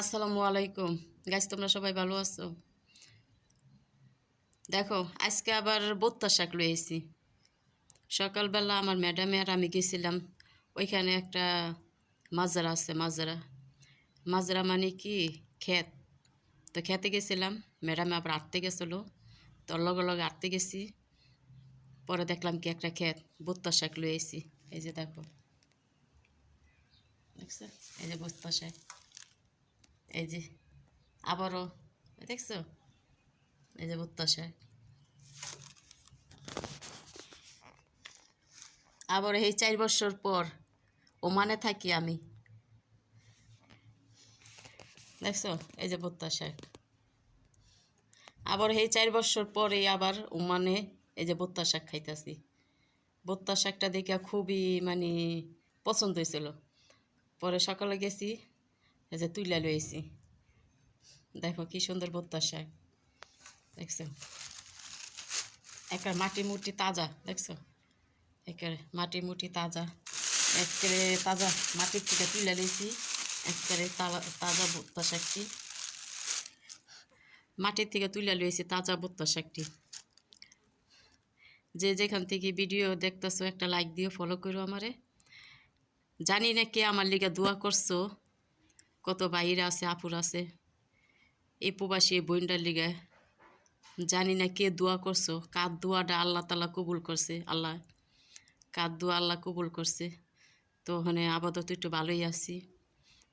আসসালামু আলাইকুম। গাছ তোমরা সবাই ভালো আছো? দেখো, আজকে আবার বত্তা শাক লয়েছি সকালবেলা আমার ম্যাডামে আর আমি গেছিলাম। ওইখানে একটা মাজরা আছে, মাজরা। মাজরা মানে কি? ক্ষেত। তো খেতে গেছিলাম। ম্যাডামে আবার আটতে গেছিল। তো লগে লগে আটতে গেছি। পরে দেখলাম কি একটা ক্ষেত বত্তা শাক লয়েছি এই যে দেখো। এই যে বত্তা শাক। এই যে, আবারও দেখছ? এই যে শাক আবার এই চার বছর পর ওমানে থাকি আমি। দেখছ? এই যে শাক আবার এই চার বছর পরে আবার ওমানে এই যে ভুট্টা শাক খাইতেছি। ভুট্টা শাকটা দেখে খুবই মানে পছন্দ হয়েছিল পরে সকালে গেছি এই যে তুইলা লইছি দেখো কি সুন্দর ভুট্টা শাক দেখছ? একেবারে মাটি মুটি তাজা, দেখছ? একেবারে মাটি মুটি তাজা, একেবারে তাজা মাটির থেকে তুলে লইছি একেবারে তাজা ভুট্টা শাকটি মাটির থেকে তুলে লইছি তাজা ভুট্টা শাকটি যে যেখান থেকে ভিডিও দেখতেছো একটা লাইক দিও ফলো করো আমারে। জানি না কে আমার লিগে দোয়া করছ। কত বাইরে আছে, আপুর আছে। এই প্রবাসী এই বইনটার লিগে জানি না কে দোয়া করছ। কার দোয়াটা আল্লাহ তালা কবুল করছে, আল্লাহ। কার দোয়া আল্লাহ কবুল করছে। তো ওখানে আপাতত একটু ভালোই আছি।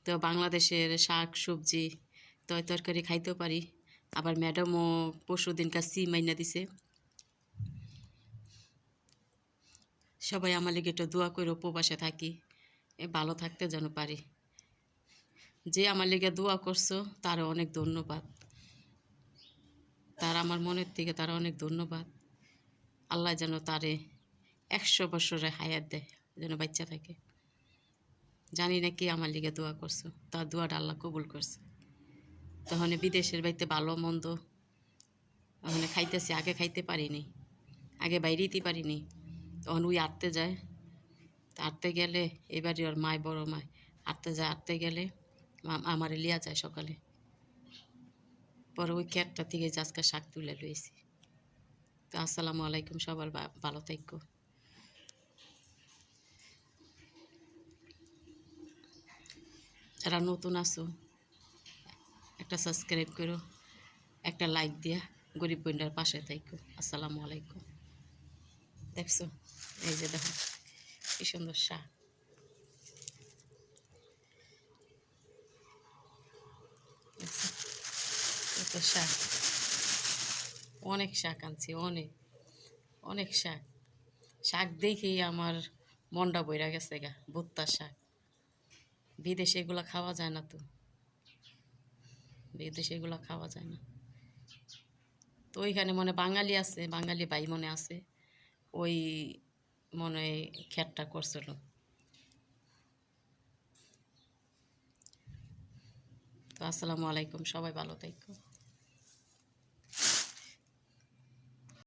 তো বাংলাদেশের শাক, সবজি, তয় তরকারি খাইতেও পারি। আবার ম্যাডামও পরশু দিনকার সি মাইনা দিছে। সবাই আমার লিগে একটু দোয়া করে উপবাসে থাকি। এ ভালো থাকতে যেন পারি। যে আমার লিগে দোয়া করছ, তারও অনেক ধন্যবাদ। তার আমার মনের থেকে তারা অনেক ধন্যবাদ। আল্লাহ যেন তারে একশো বছরে হায়াত দেয়, যেন বাচ্চা থাকে। জানি না কি আমার লিগে দোয়া করছ, তার দোয়াটা আল্লাহ কবুল করছে। তখন বিদেশের বাড়িতে ভালো মন্দ ওখানে খাইতেছি, আগে খাইতে পারিনি, আগে বাইরে দিতে পারিনি। তখন ওই আটতে যায়, আটতে গেলে এবারে ওর মায়, বড় মায় আটতে যায়, আটতে গেলে আমারে লিয়া যায় সকালে। পরে ওই ক্যাটটা থেকে আজকে শাক তুলে লইছি। তো আসসালামু আলাইকুম সবার ভালো থাকো যারা নতুন আছো, একটা সাবস্ক্রাইব করো, একটা লাইক দিয়া গরিব বন্ডার পাশে থাকো আসসালামু আলাইকুম। দেখছ? এই যে দেখো, কি সুন্দর শাক দেখছ কত শাক। অনেক শাক আনছি, অনেক অনেক শাক। শাক দেখেই আমার মনটা বইরা গেছে গা ভুট্টা শাক। বিদেশে এগুলো খাওয়া যায় না তো। বিদেশে এগুলো খাওয়া যায় না। তো ওইখানে মনে বাঙালি আছে, বাঙালি ভাই মনে আছে, ওই মনে খ্যাটটা করছিল। তো আসসালামু আলাইকুম, সবাই ভালো থাকো।